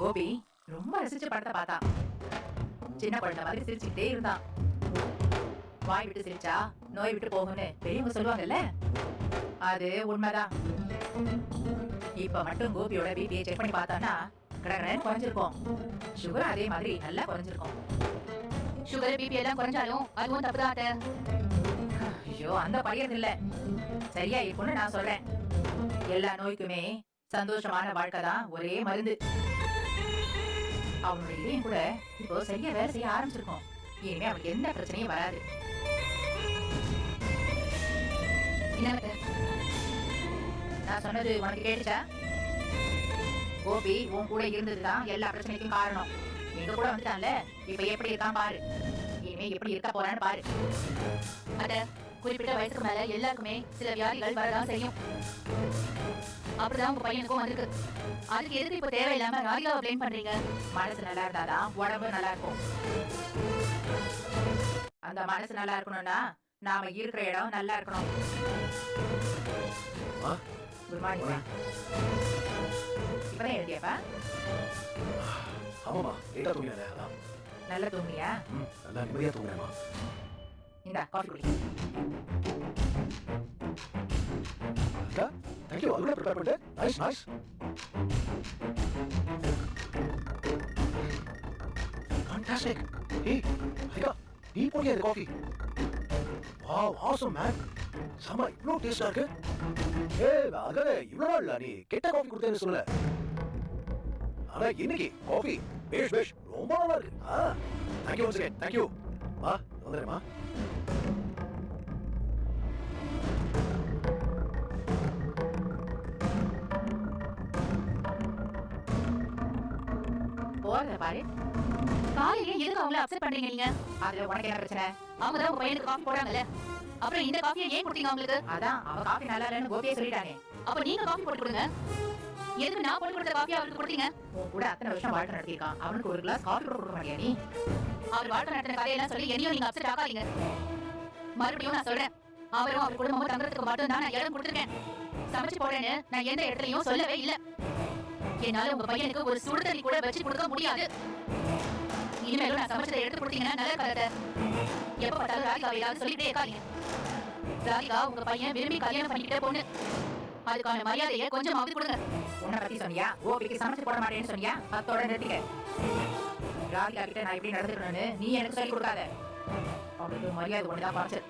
கோபி ரொம்ப ரசிச்சு படத்தை பார்த்தான் சின்ன குழந்தை மாதிரி சிரிச்சுக்கிட்டே இருந்தான். வாய் விட்டு சிரிச்சா நோய் விட்டு போகும்னு பெரியவங்க சொல்லுவாங்கல்ல? அது உண்மைதான். இப்ப மட்டும் கோபியோட பிபியை செக் பண்ணி பார்த்தோம்னா கடகடன்னு குறைஞ்சிருக்கும். சுகர் அதே மாதிரி நல்லா குறைஞ்சிருக்கும். சுகர் பிபி எல்லாம் குறைஞ்சாலும் அதுவும் தப்பு தான் ஐயோ அந்த பையன் இல்ல. சரியா இருக்கும்னு நான் சொல்றேன். எல்லா நோய்க்குமே சந்தோஷமான வாழ்க்கை தான் ஒரே மருந்து. அவனோட இதயம் கூட இப்போ சரியா வேலை செய்ய ஆரம்பிச்சிருக்கோம். இனிமே அவனுக்கு எந்த பிரச்சனையும் வராது. என்ன நான் சொன்னது உனக்கு கேட்டுச்சா? கோபி உன் கூட இருந்ததுதான் எல்லா பிரச்சனைக்கும் காரணம். எங்க கூட வந்துட்டான்ல? இப்ப எப்படி இருக்கான் பாரு. இனிமே எப்படி இருக்க போறான்னு பாரு. அட குறிப்பிட்ட வயசுக்கு மேல எல்லாருக்குமே சில வியாதிகள் வரதான் செய்யும். அப்படிதான் உங்க பையனுக்கும் வந்திருக்கு. அதுக்கு எதுக்கு இப்ப தேவையில்லாம ராதிகாவை ப்ளேம் பண்றீங்க? மனசு நல்லா இருந்தாதான் உடம்பு நல்லா இருக்கும். அந்த மனசு நல்லா இருக்கணும்னா நாம இருக்கிற இடம் நல்லா இருக்கணும்? குட் மார்னிங் இப்பதான் எழுதியப்பா? ஆமாமா லேட்டா தூங்கினேன் அதான். நல்லா தூங்கியா ம், நல்லா நிம்மதியா தூங்கினேமா இந்த காஃபி குடி. தேங்க்யூ அது கூட ப்ரிப்பேர் பண்ணிட்டு நைஸ் நைஸ் ஃபண்டாஸ்டிக் ஏய் அக்கா நீ போடியா இந்த காஃபி வாவ் ஆசம் மேன் செம இவ்வளோ டேஸ்டா இருக்கு. ஏ அகல இவ்வளோ நாள் நீ கெட்ட காஃபி கொடுத்தேன்னு சொல்லல. ஆனா இன்னைக்கு காஃபி பேஷ் பேஷ் ரொம்ப நல்லா இருக்கு. ஆ thank you once again thank you வா வந்துடுறேம்மா. போறத பாரு. காலையில எதுக்கு அவங்கள அப்செட் பண்றீங்க நீங்க? அதுல உனக்கு என்ன பிரச்சனை? அவங்க தான் பையனுக்கு காஃபி போடுறாங்கல்ல? அப்புறம் இந்த காஃபியை ஏன் கொடுத்தீங்க அவங்களுக்கு? அதான் அவ காஃபி நல்லா இல்லைன்னு கோபியே சொல்லிட்டாங்க. அப்ப நீங்க காஃபி போட்டு கொடுங்க. எதுக்கு நான் போட்டு கொடுத்த காஃபி அவருக்கு கொடுத்தீங்க? உன் கூட அத்தனை வருஷம் வாழ்க்கை நடத்திருக்கான் அவனுக்கு ஒரு கிளாஸ் காஃபி கூட கொடுக்க மாட்டியா நீ? அவர் வாழ்க்கை நடத்தின கதையெல்லாம் சொல்லி என்னையும் நீங்க அப்செட் ஆகாதீங்க மறுபடியும் நான் சொல்றேன். அவரும் அவர் குடும்பமும் தங்குறதுக்கு மட்டும் தான் நான் இடம் கொடுத்துருக்கேன். சமைச்சு போறேன்னு நான் எந்த இடத்துலயும் சொல்லவே இல்லை. என்னால உங்க பையனுக்கு ஒரு சுடுதண்ணி கூட வச்சு கொடுக்க முடியாது. இனிமேலும் நான் சமைச்சதை எடுத்து கொடுத்தீங்கன்னா நல்ல கதை எப்ப பார்த்தாலும் ராதிகா ஏதாவது சொல்லிட்டே இருக்காங்க ராதிகா உங்க பையன் விரும்பி கல்யாணம் பண்ணிக்கிட்டே பொண்ணு. அதுக்கான மரியாதையை கொஞ்சம் கொஞ்சமாவது கொடுங்க. உன்னை பத்தி சொன்னியா? ஓபிக்கு சமைச்சு போட மாட்டேன்னு சொன்னியா? பத்தோட நிறுத்திக்க. ராதிகா கிட்ட நான் எப்படி நடந்துக்கணும்னு நீ எனக்கு சொல்லி கொடுக்காத. அவளுக்கு மரியாதை ஒண்ணுதான் பார்த்து